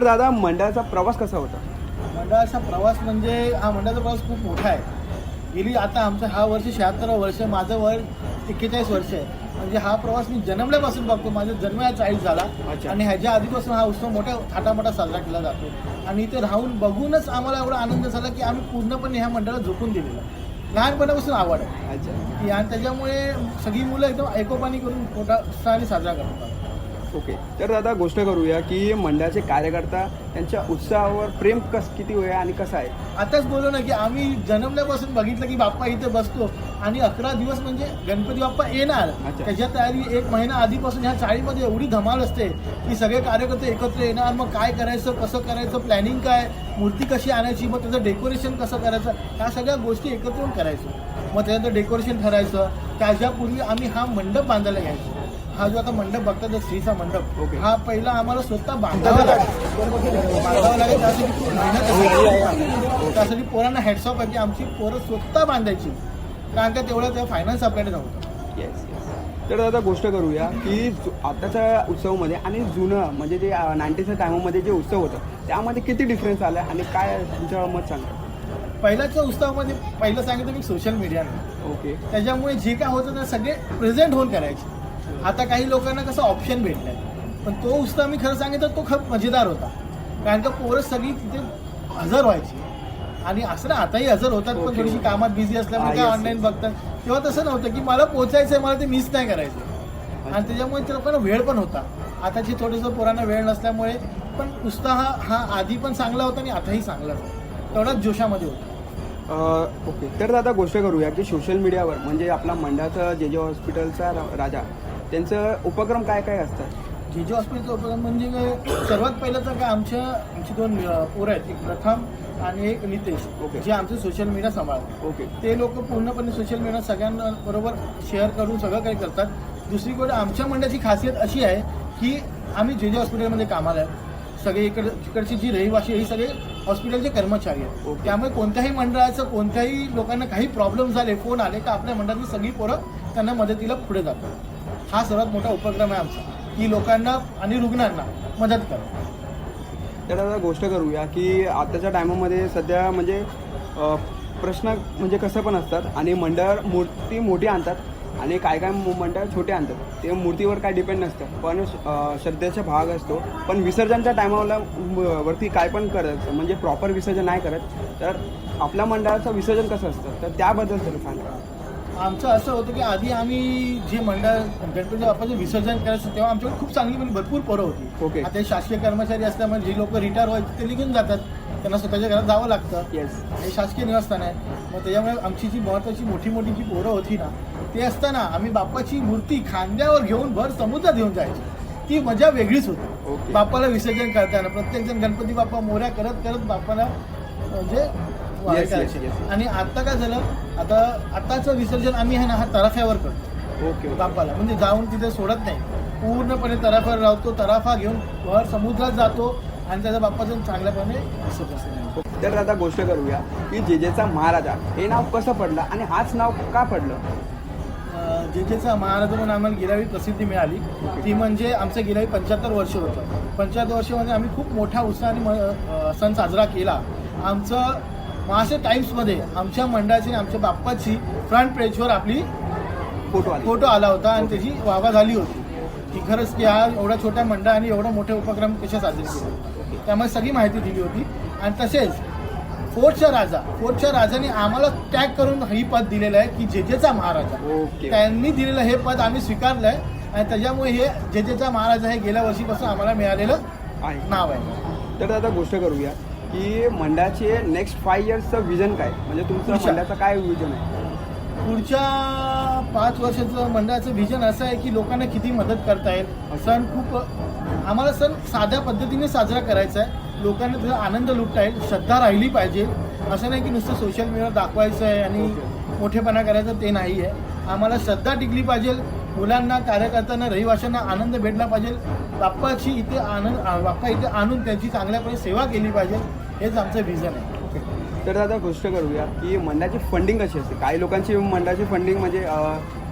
तर दादा मंडळाचा प्रवास कसा होता? मंडळाचा प्रवास म्हणजे हा मंडळाचा प्रवास खूप मोठा आहे. गेली आता आमचं हा वर्ष शहात्तर वर्ष माझं वय एक्केचाळीस वर्ष आहे. म्हणजे हा प्रवास मी जन्मल्यापासून बघतो. माझा जन्म या चाळीस झाला. आणि ह्याच्या आधीपासून हा उत्सव मोठ्या थाटामाटा साजरा केला जातो. आणि इथे राहून बघूनच आम्हाला एवढा आनंद झाला की आम्ही पूर्णपणे ह्या मंडळात झोपून दिलेला. लहानपणापासून आवड आहे. आणि त्याच्यामुळे सगळी मुलं एकदम एकोपानी करून मोठा उत्साहाने साजरा करतात. ओके. तर दादा गोष्ट करूया की मंडळाचे कार्यकर्ता त्यांच्या उत्साहावर प्रेम कस किती होय आणि कसं आहे? आताच बोललो ना की आम्ही जन्मल्यापासून बघितलं की बाप्पा इथे बसतो आणि अकरा दिवस म्हणजे गणपती बाप्पा येणार. अच्छा. त्याच्या तयारी एक महिना आधीपासून ह्या चाळीमध्ये एवढी धमाल असते की सगळे कार्यकर्ते एकत्र येणार. मग काय करायचं कसं करायचं प्लॅनिंग काय मूर्ती कशी आणायची मग त्याचं डेकोरेशन कसं करायचं ह्या सगळ्या गोष्टी एकत्र येऊन करायचो. मग त्याच्यानंतर डेकोरेशन ठरायचं. त्याच्यापूर्वी आम्ही हा मंडप बांधायला घ्यायचो. हा जो आता मंडप बघता जो श्रीचा मंडप ओके. हा पहिला आम्हाला स्वतः बांधावा लागेल. बांधावा लागेल त्यासाठी खूप मेहनत असायची. त्यासाठी पोरांना हेडसॉप आहे की आमची पोरं स्वतः बांधायची. कारण का तेवढं त्या फायनान्स आपल्याकडे नव्हतं येस तर दादा गोष्ट करूया की आताच्या उत्सवामध्ये आणि जुनं म्हणजे जे नाईन्टीजच्या टायमामध्ये जे उत्सव होतं त्यामध्ये किती डिफरन्स आला आणि काय तुमचं मत सांगा? पहिल्याच्या उत्सवामध्ये पहिलं सांगितलं मी सोशल मीडियाने ओके त्याच्यामुळे जे काय होतं ते सगळे प्रेझेंट होऊन करायचे. आता काही लोकांना कसं ऑप्शन भेटलंय. पण तो उत्सव मी खरं सांगितलं तो खूप मजेदार होता. कारण का पोरं सगळी तिथे हजर व्हायची. आणि असं ना आताही हजर होतात पण. थोडीशी कामात बिझी असल्यामुळे Ah, काय ऑनलाईन yes. बघतात. तेव्हा तसं नव्हतं की मला पोचायचं आहे मला ते मिस नाही करायचं. आणि त्याच्यामुळे त्या लोकांना वेळ पण होता. आताची थोडंसं पोरांना वेळ नसल्यामुळे पण उत्साह हा आधी पण चांगला होता आणि आताही चांगलाच आहे तेवढाच जोशामध्ये होता. ओके तर दादा गोष्ट करूया की सोशल मीडियावर म्हणजे आपला मंडळाचा जे जे हॉस्पिटलचा राजा त्यांचं उपक्रम काय काय असतात? जे जे हॉस्पिटलचा उपक्रम म्हणजे काय सर्वात पहिलं तर काय आमच्या आमची दोन अं, पोरं आहेत. एक प्रथम आणि एक नितेश ओके. जे आमचे सोशल मीडिया सांभाळतात. ओके. ते लोक पूर्णपणे सोशल मीडिया सगळ्यांबरोबर शेअर करून सगळं काही करतात. दुसरी गोष्ट आमच्या मंडळाची खासियत अशी आहे की आम्ही जे जे हॉस्पिटलमध्ये कामाला आहे सगळे इकड इकडची जी रहिवासी आहे, ही सगळे हॉस्पिटलचे कर्मचारी आहेत. ओके. त्यामुळे कोणत्याही मंडळाचं कोणत्याही लोकांना काही प्रॉब्लेम झाले फोन आले तर आपल्या मंडळातली सगळी पोरं त्यांना मदतीला पुढे जातात. हा सर्वात मोठा उपक्रम आहे आमचा. की लोकांना आणि रुग्णांना मदत करा. तर आता गोष्ट करूया की आताच्या टायमामध्ये सध्या म्हणजे अ, प्रश्न म्हणजे कसं पण असतात आणि मंडळ मूर्ती मोठी आणतात आणि काय काय मु- मंडळ छोटे आणतात ते मूर्तीवर काय डिपेंड नसतं. पण अ, श्रद्धेचा भाग असतो. पण विसर्जनच्या टायमाला वरती काय पण करत म्हणजे प्रॉपर विसर्जन नाही करत तर आपल्या मंडळाचं विसर्जन कसं असतं? तर त्याबद्दल तर सांगा. आमचं असं होतं की आधी आम्ही जे मंडळ गणपती बाप्पाचं विसर्जन करायचं तेव्हा आमच्याकडे खूप चांगली म्हणजे भरपूर पोरं होती. ओके. आता हे शासकीय कर्मचारी असल्यामुळे जे लोक रिटायर व्हायचे ते निघून जातात. त्यांना स्वतःच्या घरात जावं लागतं. येस हे शासकीय निवासस्थान आहे. मग त्याच्यामुळे आमची जी महत्वाची मोठी मोठी जी पोरं होती ना ते असताना आम्ही बाप्पाची मूर्ती खांद्यावर घेऊन भर समुद्रात घेऊन जायची. ती मजा वेगळीच होती. बाप्पाला विसर्जन करताना प्रत्येक जण गणपती बाप्पा मोऱ्या करत करत बाप्पाला म्हणजे Yes, yes. आणि आता काय झालं? आता आताचं विसर्जन आम्ही आहे ना हा तराफ्यावर करतो. ओके ओके बाप्पाला. म्हणजे जाऊन तिथे सोडत नाही. पूर्णपणे तराफ्यावर राहतो तराफा घेऊन वर समुद्रात जातो आणि त्याचा बाप्पाचं चांगल्यापणे विसर्जन असतं. तर आता गोष्ट करूया की जेजेचा महाराजा हे नाव कसं पडलं आणि हाच नाव का पडलं? अं, जेजेचा महाराज म्हणून आम्हाला गेल्यावेळी प्रसिद्धी मिळाली. ती म्हणजे आमचं गेल्यावेळी पंच्याहत्तर वर्ष होतं. पंच्याहत्तर वर्षामध्ये आम्ही खूप मोठ्या उत्साहाने म- अं, सण साजरा केला. आमचं महाराष्ट्र टाइम्समध्ये आमच्या मंडळाची आणि आमच्या बाप्पाची फ्रंट पेजवर आपली फोटो आले. फोटो आला होता आणि त्याची वावा झाली होती. की खरंच की हा एवढ्या छोट्या मंडळाने एवढे मोठे उपक्रम कसे साजरे केले त्यामुळे सगळी माहिती दिली होती. आणि तसेच फोर्टचा राजा फोर्टच्या राजाने आम्हाला टॅग करून ही पद दिलेलं आहे की जेजेचा महाराजा. ओके. त्यांनी दिलेलं हे पद आम्ही स्वीकारलंय आणि त्याच्यामुळे हे जेजेचा महाराजा हे गेल्या वर्षीपासून आम्हाला मिळालेलं आहे. नाव आहे. तर आता गोष्ट करूया. की मंडळाचे नेक्स्ट फाय इयर्सचं विजन काय? म्हणजे तुमचं पुढच्या. मंडळाचं काय विजन आहे? पुढच्या पाच वर्षाचं मंडळाचं व्हिजन असं आहे की लोकांना किती मदत करता येईल. सण खूप आम्हाला सण साध्या पद्धतीने साजरा करायचा आहे. लोकांना त्याचा आनंद लुटता येईल श्रद्धा राहिली पाहिजे. असं नाही की नुसतं सोशल मीडियावर दाखवायचं आहे आणि मोठेपणा करायचं ते नाही आहे आम्हाला श्रद्धा टिकली पाहिजे. मुलांना कार्यकर्त्यांना रहिवाशांना आनंद भेटला पाहिजे. बाप्पाची इथे आनंद बाप्पा इथे आणून त्यांची चांगल्यापणे सेवा केली पाहिजे. हेच आमचं व्हिजन आहे. तर आता गोष्ट करूया की मंडळाची फंडिंग कशी असते? काही लोकांची मंडळाची फंडिंग म्हणजे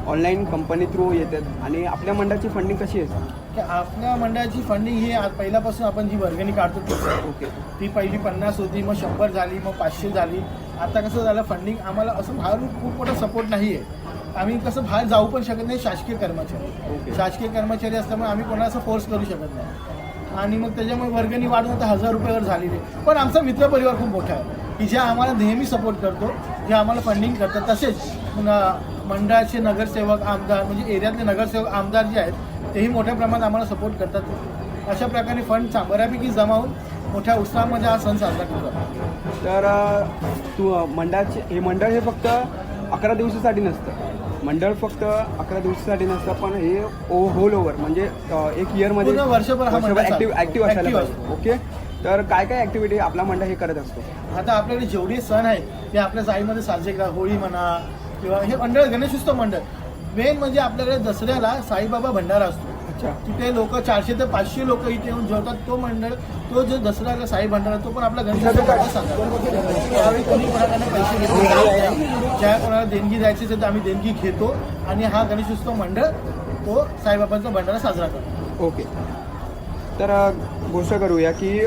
ऑनलाईन कंपनी थ्रू येतात. आणि आपल्या मंडळाची फंडिंग कशी आहे की आपल्या मंडळाची फंडिंग ही आज पहिल्यापासून आपण जी वर्गणी काढतो आहे ओके. ती पहिली पन्नास होती मग शंभर झाली मग पाचशे झाली. आता कसं झालं फंडिंग आम्हाला असं बाहेरून खूप मोठा सपोर्ट नाही आहे आम्ही कसं बाहेर जाऊ पण शकत नाही शासकीय कर्मचारी. शासकीय कर्मचारी असल्यामुळे आम्ही कोणाला असं फोर्स करू शकत नाही. आणि मग त्याच्यामुळे वर्गणी वाढून आता हजार रुपयावर झालेली. पण आमचा मित्रपरिवार खूप मोठा आहे. की जे आम्हाला नेहमी सपोर्ट करतो जे आम्हाला फंडिंग करतात. तसेच मंडळाचे नगरसेवक आमदार म्हणजे एरियातले नगरसेवक आमदार जे आहेत तेही मोठ्या प्रमाणात आम्हाला सपोर्ट करतात. अशा प्रकारे फंड बऱ्यापैकी जमावून मोठ्या उत्साहामध्ये हा सण साजरा केला जातो. तर तू मंडळाचे हे मंडळ हे फक्त अकरा दिवसासाठी नसतं. मंडळ फक्त अकरा दिवसासाठी नसतं पण हे ओ होल ओव्हर म्हणजे एक इयरमध्ये वर्षभर हा ॲक्टिव्ह. ॲक्टिव्ह असायला पाहिजे. ओके तर काय काय ॲक्टिव्हिटी आपला मंडळ हे करत असतो? आता आपल्याकडे जेवढे सण आहेत ते आपल्या जाईमध्ये साजरे करा होळी म्हणा किंवा हे मंडळ गणेशोत्सव मंडळ. मेन म्हणजे आपल्याकडे दसऱ्याला साईबाबा भंडारा असतो. अच्छा. तिथे लोक चारशे ते पाचशे लोक इथे येऊन जेवतात. तो मंडळ तो जो दसऱ्याला साई भंडारा तो पण आपला गणेशोत्सव सांगा त्यावेळी कोणी पैसे ज्या कोणाला देणगी द्यायची असेल तर आम्ही देणगी घेतो आणि हा गणेशोत्सव मंडळ तो साईबाबांचा भंडारा साजरा करतो. ओके. तर अ, गोष्ट करूया की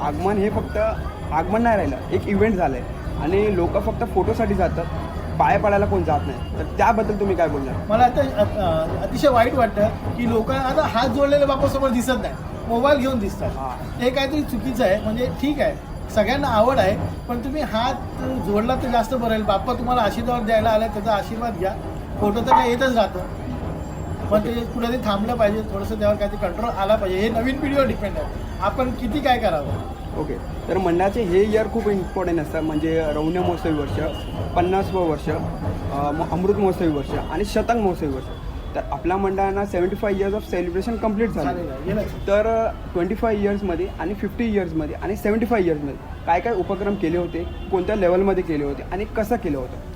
आगमन हे फक्त आगमन नाही राहिलं एक इव्हेंट झालं आहे आणि लोक फक्त फोटोसाठी जातात पाय पडायला कोण जात नाही. तर त्याबद्दल तुम्ही काय बोलणार? मला आता अ- अतिशय वाईट वाटतं की लोकांना आता हात जोडलेले बापासमोर दिसत नाही. मोबाईल घेऊन दिसतात. हां. ते काहीतरी चुकीचं आहे म्हणजे ठीक आहे. सगळ्यांना आवड आहे पण तुम्ही हात जोडला तर जास्त बरं आहे बाप्पा तुम्हाला आशीर्वाद द्यायला आला त्याचा आशीर्वाद घ्या. फोटो तर काय येतच राहतं. पण ते कुठेतरी थांबलं पाहिजे थोडंसं त्यावर काहीतरी कंट्रोल आला पाहिजे. हे नवीन पिढीवर डिपेंड आहे. आपण किती काय करावं? ओके तर मंडळाचे हे इयर खूप इम्पॉर्टंट असतात म्हणजे रौन्य महोत्सवी वर्ष पन्नासवं वर्ष म- अमृत महोत्सवी वर्ष आणि शतक महोत्सवी वर्ष. तर आपल्या मंडळांना seventy five years of celebration complete झालं तर ट्वेंटी फाय इयर्समध्ये आणि फिफ्टी इयर्समध्ये आणि सेवन्टी फाय इयर्समध्ये काय काय उपक्रम केले होते कोणत्या लेवलमध्ये केले होते आणि कसं केलं होतं?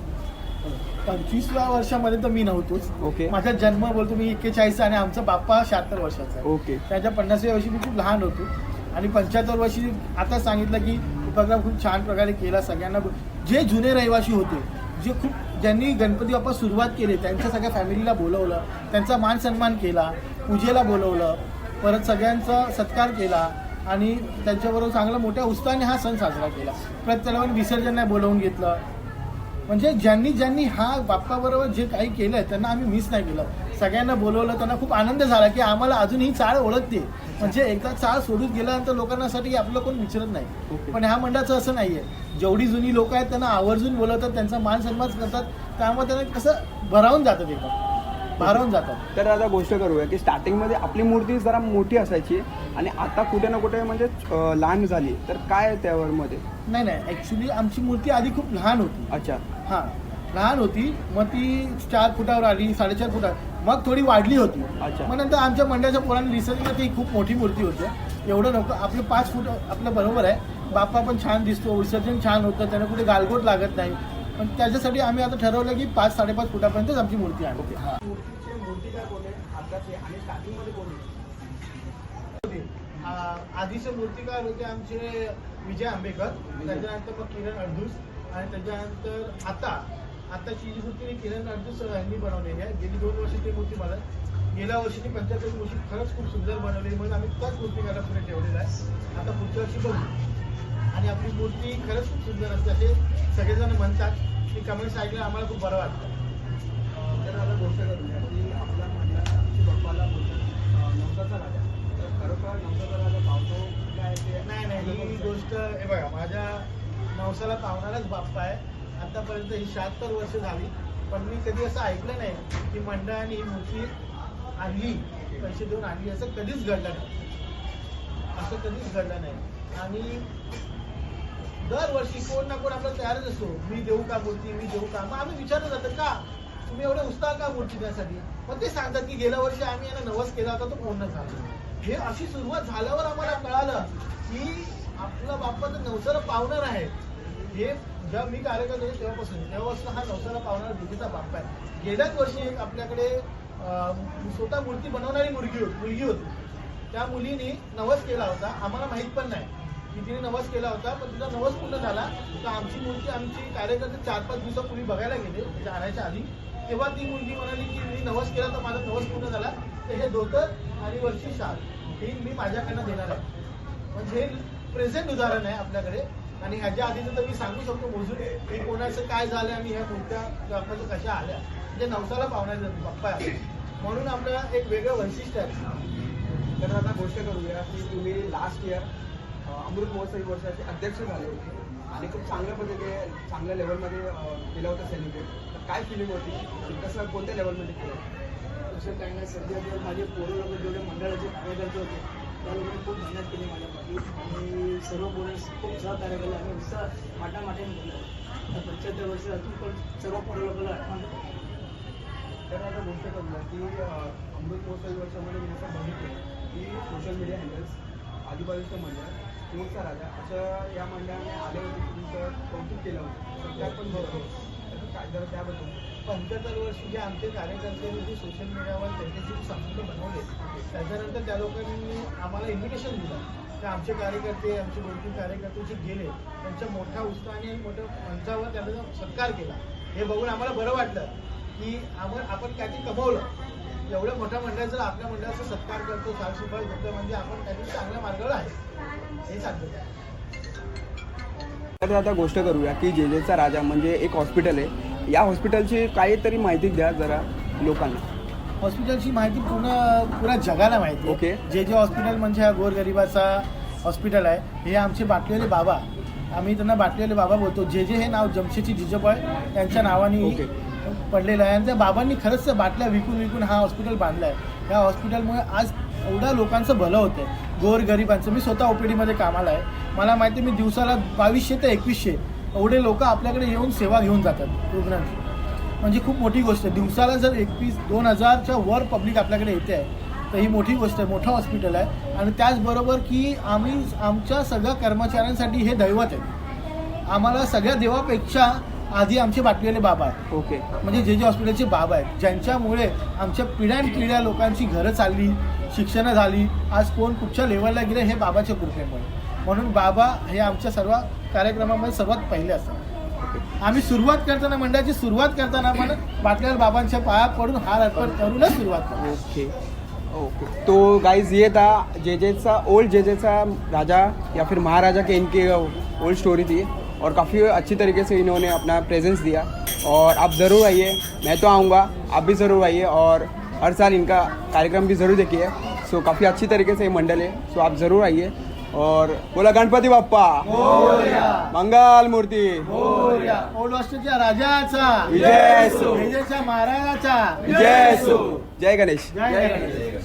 पंचवीसव्या वर्षामध्ये तर मी नव्हतोच. ओके. माझा जन्म बोलतो मी एक्केचाळीस आणि आमचा बाप्पा शहात्तर वर्षाचा ओके. त्याच्या पन्नासव्या वर्षी मी खूप लहान होतो. आणि पंच्याहत्तर वर्षी आता सांगितलं की उपक्रम खूप छान प्रकारे केला सगळ्यांना. जे जुने रहिवासी होते जे खूप ज्यांनी गणपती बाप्पा सुरुवात केली त्यांच्या सगळ्या फॅमिलीला बोलवलं त्यांचा मान सन्मान केला पूजेला बोलवलं परत सगळ्यांचा सत्कार केला आणि त्यांच्याबरोबर चांगला मोठ्या उत्साहाने हा सण साजरा केला. प्रत्येकाला विसर्जन नाही बोलवून घेतलं. म्हणजे ज्यांनी ज्यांनी हा बाप्पाबरोबर जे काही केलं त्यांना आम्ही मिस नाही केलं. सगळ्यांना बोलवलं त्यांना खूप आनंद झाला की आम्हाला अजून ही चाळ ओळखते. म्हणजे एकदा चाळ सोडून गेल्यानंतर लोकांसाठी आपलं कोण विचारत नाही. पण ह्या मंडळाचं असं नाहीये. जेवढी जुनी लोक आहेत त्यांना आवर्जून बोलवतात त्यांचा मान सन्मान करतात त्यामुळे त्यांना कसं भरावून जातात एकदम भारावून जातात. तर आता गोष्ट करूया की स्टार्टिंगमध्ये आपली मूर्ती जरा मोठी असायची आणि आता कुठे ना कुठे म्हणजे लहान झाली. तर काय त्यावर मध्ये? नाही नाही. ॲक्च्युली आमची मूर्ती आधी खूप लहान होती. अच्छा. हां. लहान होती. मग ती चार फुटावर आली साडेचार फुटावर. मग थोडी वाढली होती. अच्छा. मग नंतर आमच्या मंडळाच्या पोरांनी रिसर्च केलं ती खूप मोठी मूर्ती होती. एवढं नको आपलं पाच फूट आपलं बरोबर आहे. बाप्पा पण छान दिसतो विसर्जन छान होतं त्याला कुठे गालगोट लागत नाही. पण त्याच्यासाठी आम्ही आता ठरवलं की पाच साडेपाच फुटापर्यंतच आमची मूर्ती आणू. आधीचे मूर्तिकार होते आमचे? विजय आंबेकर. त्याच्यानंतर मग किरण अडदूस. आणि त्याच्यानंतर आता. आताची जी मूर्ती किरण अडदूस यांनी बनवलेली आहे. गेली दोन वर्ष ती मूर्ती मला. गेल्या वर्षी पंच्याहत्तर वर्षी खरंच खूप सुंदर बनवलेली म्हणून आम्ही त्याच मूर्तिकाला पुढे ठेवलेला आहे. आता पुढच्या वर्षी बघू. आणि आपली मूर्ती खरंच खूप सुंदर असते. असे सगळेजण म्हणतात की कमेंट्स ऐकलं आम्हाला खूप बरं वाटतं. तर आता गोष्ट की आपल्या मंडळाची बाप्पाला राजा. तर खरोखर नवसाचा राजा पावतो काय ते? नाही नाही ही गोष्ट हे बघा माझ्या नवसाला पावणाराच बाप्पा आहे. आतापर्यंत ही शहात्तर वर्ष झाली पण मी कधी असं ऐकलं नाही की मंडळाने ही मूर्ती आणली पैसे देऊन आणली असं कधीच घडलं नाही. असं कधीच घडलं नाही. आणि दरवर्षी कोण ना कोण आपला तयारच असतो. मी देऊ का मूर्ती? मी देऊ का? मग आम्ही विचारलं जातं का? तुम्ही एवढे उत्साह का मूर्ती देण्यासाठी? मग ते सांगतात की गेल्या वर्षी आम्ही यांना नवस केला होता तो पूर्ण झाला. हे अशी सुरुवात झाल्यावर आम्हाला कळालं की आपला बाप्पा तर नवसर पावणार आहे. हे जेव्हा मी कार्यकर्ते होतो तेव्हापासून तेव्हापासून हा नवसाला पावणारा भीतीचा बाप्पा आहे. गेल्याच वर्षी एक आपल्याकडे स्वतः मूर्ती बनवणारी मुलगी होती मुलगी होती. त्या मुलीने नवस केला होता. आम्हाला माहीत पण नाही की तिने नवस केला होता पण तिचा नवस पूर्ण झाला. तर आमची मूर्ती आमची कार्यकर्ते चार पाच दिवसापूर्वी बघायला गेले म्हणजे आणायच्या आधी. तेव्हा ती मुलगी म्हणाली की मी नवस केला तर माझा नवस पूर्ण झाला. तर हे धोतर आणि वरची शाल हे मी माझ्याकडनं देणार आहे. म्हणजे हे प्रेझेंट उदाहरण आहे आपल्याकडे. आणि ह्याच्या आधीचं तर मी सांगू शकतो मोजून हे कोणाचं काय झालं आणि ह्या कोणत्या बाप्पाच्या कशा आल्या म्हणजे नवसाला पावण्यात बाप्पा म्हणून आपलं एक वेगळं वैशिष्ट्य आहे. तर आता गोष्ट करूया की तुम्ही लास्ट इयर अमृत महोत्सवी वर्षाचे अध्यक्ष झाले होते. आणि खूप चांगल्या पद्धतीने चांगल्या लेवलमध्ये केलं होतं सेलिब्रेट तर काय फिलिंग होती? आणि कसं कोणत्या लेवलमध्ये केलं? तसं काही नाही. सध्या माझे पोरं लोक जेवढे मंडळाचे कार्यकर्ते होते त्या लोकांनी खूप मेहनत केली माझ्या आणि सर्व पोरं खूप सहकार्य केलं. आणि उत्साह माटामाटाने केलं तर पंच्याहत्तर वर्ष अजून पण सर्व पोरं लोकांना आठवण तर आता गोष्ट करूया की अमृत महोत्सवी वर्षामध्ये मी असं बघितलं की सोशल मीडिया हँडल्स आजूबाजूचं मंडळ मूळचा राजा अशा या मंडळाने आले होते तुमचं कौतुक केलं होतं. तर त्या पण बरोबर काय जरा त्याबद्दल. पंच्याहत्तर वर्षी जे आमचे कार्यकर्ते जे सोशल मीडियावर त्यांचे जे संबंध बनवले त्याच्यानंतर त्या लोकांनी आम्हाला इन्व्हिटेशन दिलं. तर आमचे कार्यकर्ते आमचे दोन कार्यकर्ते जे गेले त्यांच्या मोठ्या उत्साहाने आणि मोठ्या मंचावर त्यांना सत्कार केला हे बघून आम्हाला बरं वाटलं की आपण आपण काहीतरी कमवलं. एवढं मोठ्या मंडळाचं जर आपल्या मंडळाचा सत्कार करतो साफसफाई करतो म्हणजे आपण काहीतरी चांगल्या मार्गावर आहे. हे सांगतो तर आता गोष्ट करूया की जे जेचा राजा म्हणजे एक हॉस्पिटल आहे. या हॉस्पिटलची काहीतरी माहिती द्या जरा लोकांना. हॉस्पिटलची माहिती पूर्ण पुऱ्या जगाला माहिती. ओके. जे जे हॉस्पिटल म्हणजे हा गोरगरिबाचा हॉस्पिटल आहे हे आमचे बाटलेले बाबा. आम्ही त्यांना बाटलेले बाबा बोलतो. जे जे हे नाव जमशेदची जिजोबाई त्यांच्या नावाने. पडलेलं आहे. आणि त्या बाबांनी खरंच बाटल्या विकून विकून हा हॉस्पिटल बांधला आहे या हॉस्पिटलमुळे आज एवढ्या लोकांचं भलं होतं गोरगरिबांचं. मी स्वतः ओपीडीमध्ये कामाला आहे. मला माहिती आहे, मी दिवसाला बावीसशे ते एकवीसशे एवढे लोक आपल्याकडे येऊन सेवा घेऊन जातात रुग्णांची. म्हणजे खूप मोठी गोष्ट आहे. दिवसाला जर एकवीस दोन हजारच्या वर पब्लिक आपल्याकडे येते आहे तर ही मोठी गोष्ट आहे मोठं हॉस्पिटल आहे. आणि त्याचबरोबर की आम्ही आमच्या सगळ्या कर्मचाऱ्यांसाठी हे दैवत आहे. आम्हाला सगळ्या देवापेक्षा आधी आमचे बाटलेले बाबा आहेत. ओके. म्हणजे जे जे हॉस्पिटलचे बाबा आहेत ज्यांच्यामुळे आमच्या पिढ्यानपिढ्या लोकांची घरं चालली शिक्षणं झाली आज कोण कुठच्या लेवलला गेले हे बाबाच्या कृपेमुळे. म्हणून बाबा हे आमच्या सर्व कार्यक्रमामध्ये सर्वात पहिले असतात. आम्ही सुरुवात करताना, मंडळाची सुरुवात करताना आपण बाटल्याला बाबांच्या पाया हार अर्पण सुरुवात करतो. ओके. ओके. तो गाइज़ ये था जेजेसा ओल्ड जेजेसा राजा, या फिर महाराजा के इनकी ओल्ड स्टोरी थी। और काफ़ी अच्छी तरीके से इन्होंने अपना प्रेजेंस दिया। और आप ज़रूर आइए, मैं तो आऊँगा, आप भी ज़रूर आइए, और हर साल इनका कार्यक्रम भी ज़रूर देखिए। सो काफ़ी अच्छी तरीके से ये मंडल है। सो आप ज़रूर आइए। और बोला गणपति बाप्पा. मंगल मूर्ति. हॉस्टेलच्या राजाचा. विजय असो. विजयच्या महाराजाचा. जय गणेश. जय गणेश.